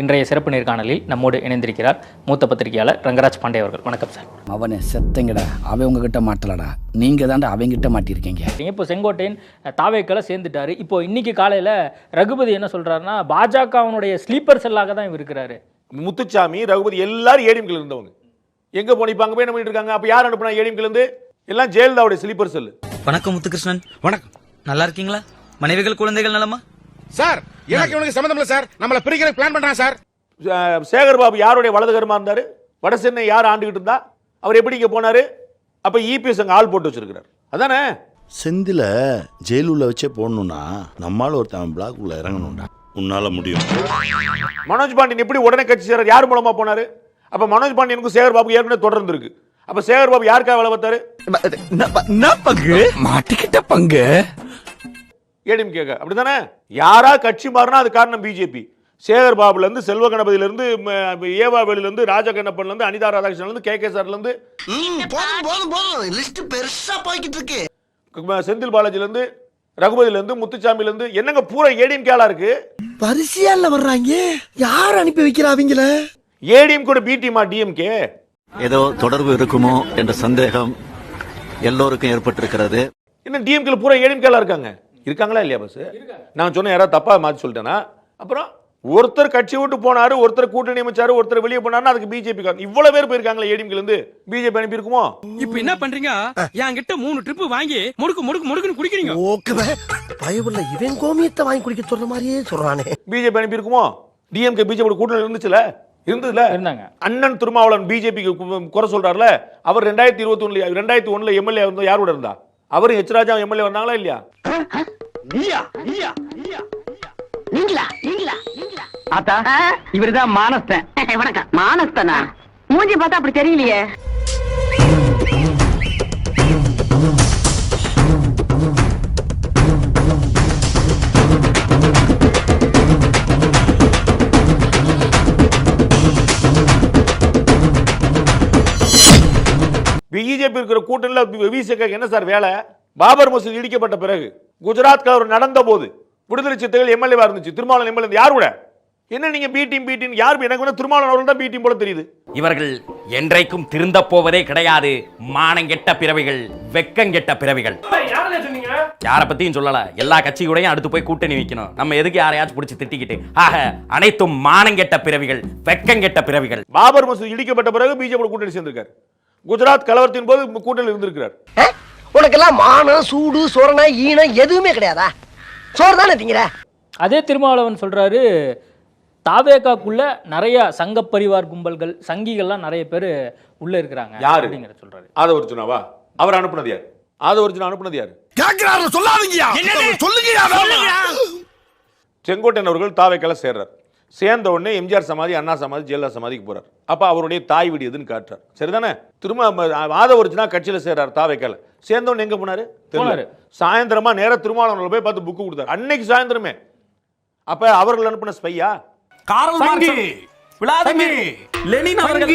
இன்றைய சிறப்பு நேர்காணலில் நம்மோடு இணைந்திருக்கிறார் மூத்த பத்திரிகையாளர் ரங்கராஜ் பாண்டே அவர்கள். வணக்கம் சார். அவனை செத்தங்கடா. அவன் உங்ககிட்ட மாட்டலடா. நீங்க தாண்டா அவங்கிட்ட மாட்டியிருக்கீங்க. இப்போ செங்கோட்டையன் தாவேக்களை சேர்ந்துட்டாரு. இப்போ இன்னைக்கு காலையில ரகுபதி என்ன சொல்றாருன்னா பாஜகவினுடைய ஸ்லீப்பர் செல்லாக தான் இவர் இருக்கிறாரு. முத்துச்சாமி ரகுபதி எல்லாரும் ஏடிஎம்கில் இருந்தவங்க. எங்க போன இப்ப அங்க போய் என்ன பண்ணிட்டு இருக்காங்க? அப்ப யார் அனுப்புனா ஏடிஎம்கில் இருந்து? எல்லாம் ஜெயலலிதாவுடைய ஸ்லீப்பர் செல் வணக்கம் முத்துகிருஷ்ணன். வணக்கம். நல்லா இருக்கீங்களா? மனைவிகள் குழந்தைகள் நலமா? சார் எனக்கு இவனுக்கு சம்மந்தம் இல்ல சார். நம்மள பிரிக்கிற பிளான் பண்றான் சார். சேகர் பாபு யாருடைய வலதுகரமா இருந்தாரு? வட சென்னை யார் ஆண்டுகிட்டு இருந்தா? அவர் எப்படி இங்க போனாரு? அப்ப இபிஎஸ் அங்க ஆள் போட்டு வச்சிருக்கிறார். அதானே? செந்தில ஜெயிலுள்ள வச்சே போடணும்னா நம்மால ஒருத்தன் பிளாக் உள்ள இறங்கணும்டா. உன்னால முடியும். மனோஜ் பாண்டியன் எப்படி உடனே கட்சி சேர யார் மூலமா போனாரு? அப்ப மனோஜ் பாண்டியனுக்கும் சேகர் பாபு ஏற்கனவே தொடர்ந்து இருக்கு. அப்ப சேகர் பாபு யாருக்காக வேலை பார்த்தாரு? மாட்டிக்கிட்ட பங்கு. ஏடிஎம் கேட்க அப்படிதானே யாரா கட்சி மாறினா அது காரணம் பிஜேபி. சேகர் பாபுல இருந்து செல்வ கணபதியில இருந்து ம, ஏவா ராஜா கண்ணப்பன்ல இருந்து அனிதா ராதாகிருஷ்ணன்ல இருந்து கே கே சார்ல இருந்து போதும் போதும் போதும். லிஸ்ட் பெருசா போய்கிட்டு இருக்கு செந்தில் பாலாஜில இருந்து ரகுபதியில இருந்து முத்துச்சாமில இருந்து என்னங்க பூரா ஏடிஎம் கேலா இருக்கு? வரிசையால வர்றாங்க. யார் அனுப்பி வைக்கிறா அவங்கள? ஏடிஎம் கூட பி டீமா டிஎம்கே? ஏதோ தொடர்பு இருக்குமோ என்ற சந்தேகம் எல்லோருக்கும் ஏற்பட்டிருக்கிறது. என்ன டிஎம்கேல பூரா ஏடிஎம் கேலா இருக்காங்க? இருக்காங்களா இல்லையா பஸ் நான் சொன்ன யாராவது தப்பா மாத்தி சொல்லிட்டேனா அப்புறம் ஒருத்தர் கட்சி விட்டு போனாரு ஒருத்தர் கூட்டணி அமைச்சாரு ஒருத்தர் வெளியே போனாருன்னா அதுக்கு பிஜேபி இவ்வளவு பேர் போயிருக்காங்களா ஏடிஎம்கேல இருந்து பிஜேபி அனுப்பி இருக்குமோ இப்ப என்ன பண்றீங்க? என்கிட்ட மூணு ட்ரிப் வாங்கி முடுக்கு முடுக்கு முடுக்குன்னு குடிக்கிறீங்க. ஓகே பயவுள்ள இவன் கோமியத்தை வாங்கி குடிக்க சொல்ற மாதிரியே சொல்றானே. பிஜேபி அனுப்பி இருக்குமோ டிஎம்கே பிஜேபி கூட்டணி இருந்துச்சுல? இருந்ததுல? இருந்தாங்க. அண்ணன் திருமாவளவன் பிஜேபிக்கு குறை சொல்றாருல? அவர் ரெண்டாயிரத்தி இருபத்தி ஒண்ணுல ரெண்டாயிரத்தி ஒண்ணுல எம்எல்ஏ இருந்தா யாரோட இருந்தா? அவரும் எச் ராஜா எம்எல்ஏ வந்தாங்களா இல்லையா? நீங்களா நீங்களா? ஆத்தா இவருதான் மானஸ்தன். வணக்கம். மானஸ்தனா? மூஞ்சி பார்த்தா அப்படி தெரியலையே. பிஜேபி இருக்கிற கூட்டணியில் விசிக என்ன சார் வேலை? பாபர் மசூதி இடிக்கப்பட்ட பிறகு குஜராத் கலவரம் நடந்த போது விடுதலை சிறுத்தைகள் எம்எல்ஏவா இருந்துச்சு. திருமாவளவன் எம்எல்ஏ யார் கூட? என்ன நீங்க பி டீம் பி டீம் யார் எனக்கு வேணா திருமாவளவன் அவர்கள் தான் பி டீம் போல தெரியுது. இவர்கள் என்றைக்கும் திருந்த போவதே கிடையாது. மானங்கெட்ட பிறவிகள் வெக்கங்கெட்ட பிறவிகள். யார பத்தியும் சொல்லல. எல்லா கட்சியோடையும் அடுத்து போய் கூட்டணி வைக்கணும். நம்ம எதுக்கு யாரையாச்சும் பிடிச்சி திட்டிக்கிட்டு? ஆக அனைத்தும் மானங்கெட்ட பிறவிகள் வெக்கங்கெட்ட பிறவிகள். பாபர் மசூதி இடிக்கப்பட்ட பிறகு பிஜேபி கூட்டணி சேர்ந்திருக்காரு. குஜராத் கலவரத்தின் போது கூட்டணியில் இருந்திருக்கிறார். உனக்கெல்லாம் மானம் சூடு சொரணை ஈனம் எதுவுமே கிடையாதா? சோறு தானே திங்கிற? அதே திருமாவளவன் சொல்றாரு தாவேக்காக்குள்ள நிறைய சங்க பரிவார் கும்பல்கள் சங்கிகள்லாம் நிறைய பேர் உள்ள இருக்கிறாங்க யாரு? அப்படிங்கிற சொல்றாரு. ஆதவர்ஜுனாவா? அவர் அனுப்புனது யார்? ஆதவர்ஜுனா அனுப்புனது யார்? கேக்குறாரு சொல்லாதீங்கயா சொல்லுங்கயா செங்கோட்டையன் அவர்கள் தாவைக்கல சேர்றார். சேர்ந்த உடனே எம்ஜிஆர் சமாதி அண்ணா சமாதி ஜெயலலிதா சமாதிக்கு போறார். அப்ப அவருடைய தாய் வீடு எதுன்னு காட்டுறார். சரிதானே? திரும்ப ஆதவர்ஜுனா கட்சியில சேர்றார் தாவைக்கல. சேர்ந்த உடனே எங்க போனாரு? தெரியல. போனாரு. சாயந்தரமா நேரா திருமாவளவன் போய் பார்த்து புக்கு கொடுத்தாரு. அன்னைக்கு சாயந்தரமே. அப்ப அவர்கள் அனுப்பின ஸ்பையா காரல் மார்க்ஸ், விளாடிமிர் லெனின் அவர்கள்.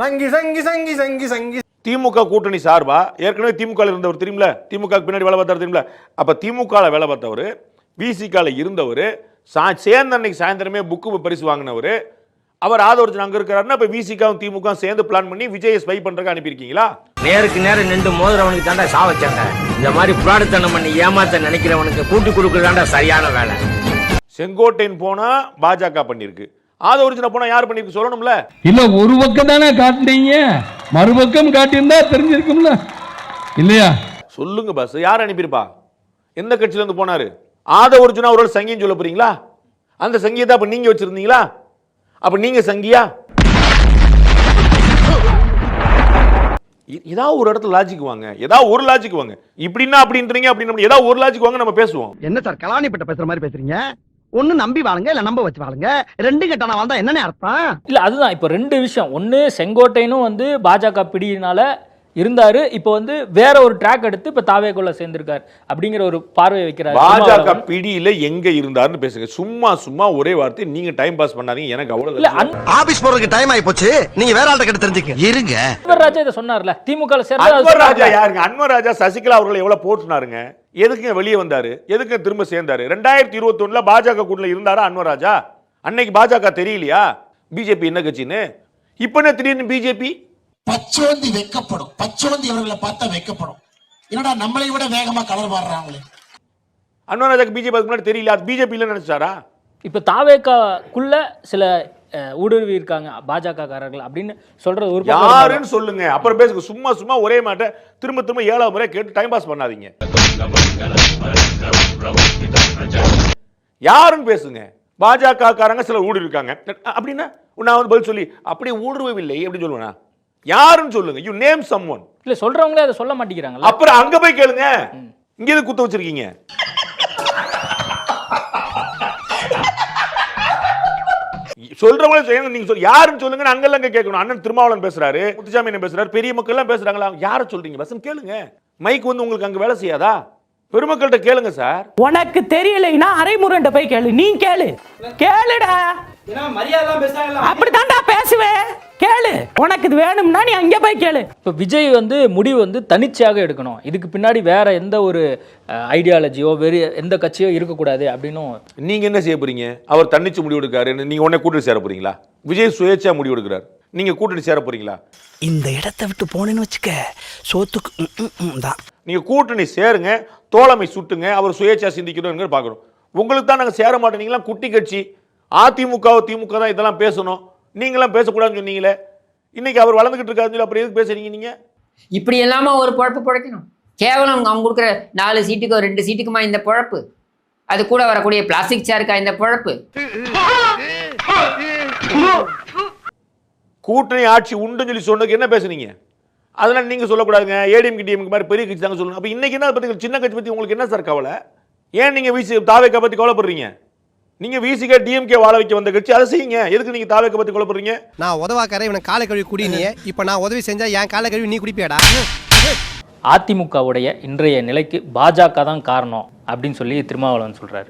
சங்கி. சங்கி சங்கி சங்கி சங்கி திமுக கூட்டணி சார்பா? ஏற்கனவே திமுக இருந்தவர் தெரியுமில? திமுக பின்னாடி வேலை பார்த்தாரு தெரியுமில? அப்ப திமுக வேலை பார்த்தவர் விசிகால இருந்தவர் சா சேர்ந்த அன்னைக்கு சாயந்தரமே புக்கு பரிசு வாங்கினவர். அவர் ஆதரவு அங்க இருக்கிறாருன்னா இப்ப விசிகாவும் திமுக சேர்ந்து பிளான் பண்ணி விஜயை ஸ்பை பண்றதுக்கு அனுப்பியிருக்கீங்களா? நேருக்கு நேரம் நின்று மோதுறவனுக்கு தாண்டா சாவச்சாங்க இந்த மாதிரி புராடத்தனம் பண்ணி ஏமாத்த நினைக்கிறவனுக்கு கூட்டி கொடுக்கறதாண்டா சரியான வேலை. செங்கோட்டையன் போனா பாஜக பண்ணிருக்கு. ஆதவர்ஜுனா போனா யார் பண்ணிருக்கு சொல்லணும்ல? இல்ல ஒரு பக்கம் தானே காட்டுனீங்க மறுபக்கம் காட்டியிருந்தா தெரிஞ்சிருக்கும்ல. இல்லையா? சொல்லுங்க பாஸ் யார் அனுப்பியிருப்பா? எந்த கட்சியில இருந்து போனாரு ஆதவர்ஜுனா அவரோட சங்கின்னு சொல்ல போறீங்களா? அந்த சங்கியத்தை அப்ப நீங்க வச்சிருந்தீங்களா? அப்ப நீங்க சங்கியா? ஏதாவது ஒரு இடத்துல லாஜிக் வாங்க ஏதாவது ஒரு லாஜிக் வாங்க. இப்படின்னா அப்படின்றீங்க அப்படின்னு ஏதாவது ஒரு லாஜிக் வாங்க நம்ம பேசுவோம். என்ன சார் கலாணிப்பட்ட பேசுற மாதிரி பேசுறீங்க? ஒண்ணு நம்பி வாழுங்க இல்ல நம்ப வச்சு வாழுங்க. ரெண்டு கட்டணம் வாழ்ந்தா என்னன்னு அர்த்தம்? இல்ல அதுதான். இப்போ ரெண்டு விஷயம். ஒன்று செங்கோட்டையனும் வந்து பாஜக பிடியினால இருந்தாரு. இப்போ வந்து வேற ஒரு ட்ராக் எடுத்து இப்போ தாவேக்குள்ள சேர்ந்திருக்காரு. அப்படிங்கிற ஒரு பார்வை வைக்கிறாரு. பாஜக. பிடியில எங்க இருந்தாருன்னு பேசுங்க. சும்மா சும்மா ஒரே வார்த்தை நீங்க டைம் பாஸ் பண்ணாதீங்க. எனக்கு இல்ல அவ்வளவு ஆபீஸ் போறதுக்கு டைம் ஆயி போச்சு நீங்க வேற ஆள்கிட்ட கிட்ட தெரிஞ்சுக்க இருங்க. அன்வர் ராஜா இதை சொன்னார்ல. திமுக சேர்ந்து அன்வர் ராஜா யாருங்க? அன்வர் ராஜா சசிகலா அவர்களை எவ்வளவு போட்டுனாருங்க எதுக்குங்க வெளியே வந்தாரு? எதுக்கு திரும்ப சேர்ந்தாரு? ரெண்டாயிரத்தி இருபத்தி ஒண்ணுல பாஜக கூட்டணியில் இருந்தாரா அன்வர் ராஜா? அன்னைக்கு பாஜக தெரியலையா? பிஜேபி என்ன கட்சின்னு? இப்ப என்ன திடீர்னு பிஜேபி? பச்சோந்தி வெக்கப்படும். பச்சோந்தி அவர்களை பார்த்தா வெக்கப்படும். என்னடா நம்மளை விட வேகமா கலர் மாறுறாங்களே. அன்வராஜாக்கு பிஜேபி அதுக்கு முன்னாடி தெரியல அது பிஜேபி இல்ல நினைச்சாரா? இப்போ தாவேக்காக்குள்ள சில ஊடுருவி இருக்காங்க பாஜக காரர்கள் அப்படின்னு சொல்றது ஒரு யாருன்னு சொல்லுங்க. அப்புறம் பேசுங்க. சும்மா சும்மா ஒரே மாட்ட திரும்ப திரும்ப ஏழாவது முறை கேட்டு டைம் பாஸ் பண்ணாதீங்க. யாருன்னு பேசுங்க. பாஜக காரங்க சில ஊடு இருக்காங்க அப்படின்னா நான் வந்து பதில் சொல்லி அப்படி ஊடுருவவில்லை அப்படின்னு சொல்லுவேனா? யாருன்னு சொல்லுங்க. யூ நேம் சம் ஒன் இல்ல சொல்றவங்களே அதை சொல்ல மாட்டேங்கிறாங்கல்ல. அப்புறம் அங்க போய் கேளுங்க. இங்க எதுக்கு குத்த வச்சிருக்கீங்க? சொல்றவங்களே சொல்லுங்க நீங்க சொல் யாருன்னு சொல்லுங்க அங்கெல்லாம் அங்க கேட்கணும். அண்ணன் திருமாவளவன் பேசுறாரு முத்துசாமி என்ன பேசுறாரு பெரிய மக்கள் எல்லாம் பேசுறாங்களா? யாரை சொல்றீங்க? பசங்க கேளுங்க. மைக் வந்து உங்களுக்கு அங்க வேலை செய்யாதா? பெருமக்கள்கிட்ட கேளுங்க சார் உனக்கு தெரியலைன்னா அரைமுருண்ட போய் கேளு. நீ கேளு. கேளுடா. அப்படித்தான்டா பேசுவேன் கேளு. உனக்கு இது வேணும்னா நீ அங்க போய் கேளு. இப்போ விஜய் வந்து முடிவு வந்து தனிச்சையாக எடுக்கணும். இதுக்கு பின்னாடி வேற எந்த ஒரு ஐடியாலஜியோ வேறு எந்த கட்சியோ இருக்கக்கூடாது அப்படின்னும் நீங்க என்ன செய்ய போறீங்க? அவர் தன்னிச்சு முடிவு எடுக்காரு நீங்க உடனே கூட்டணி சேர போறீங்களா? விஜய் சுயேட்சா முடிவு எடுக்கிறார். நீங்க கூட்டணி சேர போறீங்களா? இந்த இடத்த விட்டு போனேன்னு வச்சுக்க சோத்துக்கு தான். நீங்க கூட்டணி சேருங்க தோழமை சுட்டுங்க அவர் சுயேட்சா சிந்திக்கணும் பார்க்கணும் உங்களுக்கு தான் நாங்க சேர மாட்டோம். நீங்களாம் குட்டி கட்சி. அதிமுக திமுக தான் இதெல்லாம் பேசணும். நீங்களாம் பேசக்கூடாதுன்னு சொன்னீங்களே. இன்னைக்கு அவர் வளர்ந்துகிட்டு இருக்காருன்னு சொல்லி அப்புறம் எதுக்கு பேசுறீங்க நீங்க? இப்படி இல்லாம ஒரு பொழப்பு பிழைக்கணும். கேவலம் அவங்க கொடுக்குற நாலு சீட்டுக்கோ ரெண்டு சீட்டுக்குமா இந்த பொழப்பு? அது கூட வரக்கூடிய பிளாஸ்டிக் சேருக்கா இந்த பொழப்பு? கூட்டணி ஆட்சி உண்டுன்னு சொல்லி சொன்னதுக்கு என்ன பேசுனீங்க? அதெல்லாம் நீங்க சொல்லக்கூடாதுங்க. ஏடிஎம் டிஎம்க்கு மாதிரி பெரிய கட்சி தாங்க சொல்லணும். அப்ப இன்னைக்கு என்ன பத்தி சின்ன கட்சி பத்தி உங்களுக்கு என்ன சார் கவலை? ஏன் நீங்க விசி தாவேக்கா பத்தி கவலைப்படுறீங்க? நீங்க விசிகே டிஎம்கே வாழ வைக்க வந்த கட்சி அதை செய்யுங்க. எதுக்கு நீங்க தாவேக்கா பத்தி கவலைப்படுறீங்க நான் உதவாக்கறேன் இவனை காலை கழுவி குடி நீ இப்ப நான் உதவி செஞ்சா என் காலை கழுவி நீ குடிப்பியாடா? அதிமுகவுடைய இன்றைய நிலைக்கு பாஜக தான் காரணம் அப்படின்னு சொல்லி திருமாவளவன் சொல்றாரு.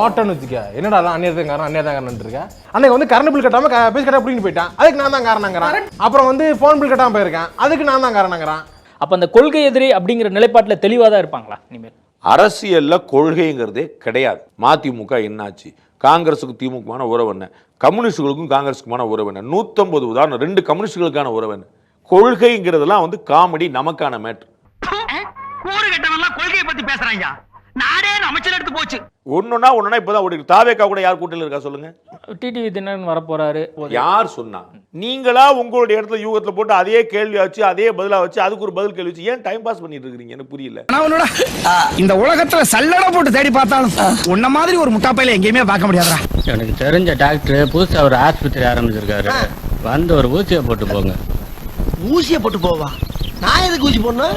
ஓட்டன்னு வச்சுக்க என்னடா அந்நியதான் காரணம் அந்நியதான் காரணம் இருக்க? அன்னைக்கு வந்து கரண்ட் பில் கட்டாம பேசி கட்டா பிடிங்கிட்டு போயிட்டான். அதுக்கு நான் தான் காரணங்கிறான். அப்புறம் வந்து ஃபோன் பில் கட்டாம போயிருக்கேன். அதுக்கு நான் தான் காரணங்கிறான். அப்ப அந்த கொள்கை எதிரி அப்படிங்கிற நிலைப்பாட்டில் தெளிவாக தான் இருப்பாங்களா இனிமேல்? அரசியலில் கொள்கைங்கிறதே கிடையாது. மதிமுக என்னாச்சு? காங்கிரஸுக்கு திமுகமான உறவு என்ன? கம்யூனிஸ்டுகளுக்கும் காங்கிரஸுக்குமான உறவு என்ன? நூத்தம்பது உதாரணம் ரெண்டு கம்யூனிஸ்டுகளுக்கான உறவு என்ன? கொள்கைங்கிறதெல்லாம் வந்து காமெடி நமக்கான மேட்ரு. கூறு கட்டவெல்லாம் கொள்கையை பற்றி பேசுகிறாங்க நாடே அமைச்சர் எடுத்து போச்சு. ஒண்ணுன்னா ஒண்ணுனா இப்பதான் ஓடி தாவேக்கா கூட யார் கூட்டணியில் இருக்கா சொல்லுங்க. டிடிவி தினகரன் வரப்போறாரு. யார் சொன்னா? நீங்களா உங்களுடைய இடத்துல யூகத்துல போட்டு அதே கேள்வி வச்சு அதே பதிலா வச்சு அதுக்கு ஒரு பதில் கேள்வி வச்சு ஏன் டைம் பாஸ் பண்ணிட்டு இருக்கீங்க? எனக்கு புரியல. இந்த உலகத்துல சல்லடை போட்டு தேடி பார்த்தாலும் உன்ன மாதிரி ஒரு முட்டாப்பையில எங்கேயுமே பார்க்க முடியாதுடா. எனக்கு தெரிஞ்ச டாக்டர் புதுசா ஒரு ஆஸ்பத்திரி ஆரம்பிச்சிருக்காரு. வந்து ஒரு ஊசியை போட்டு போங்க. ஊசிய போட்டு போவா? நான் எதுக்கு ஊசி போடணும்?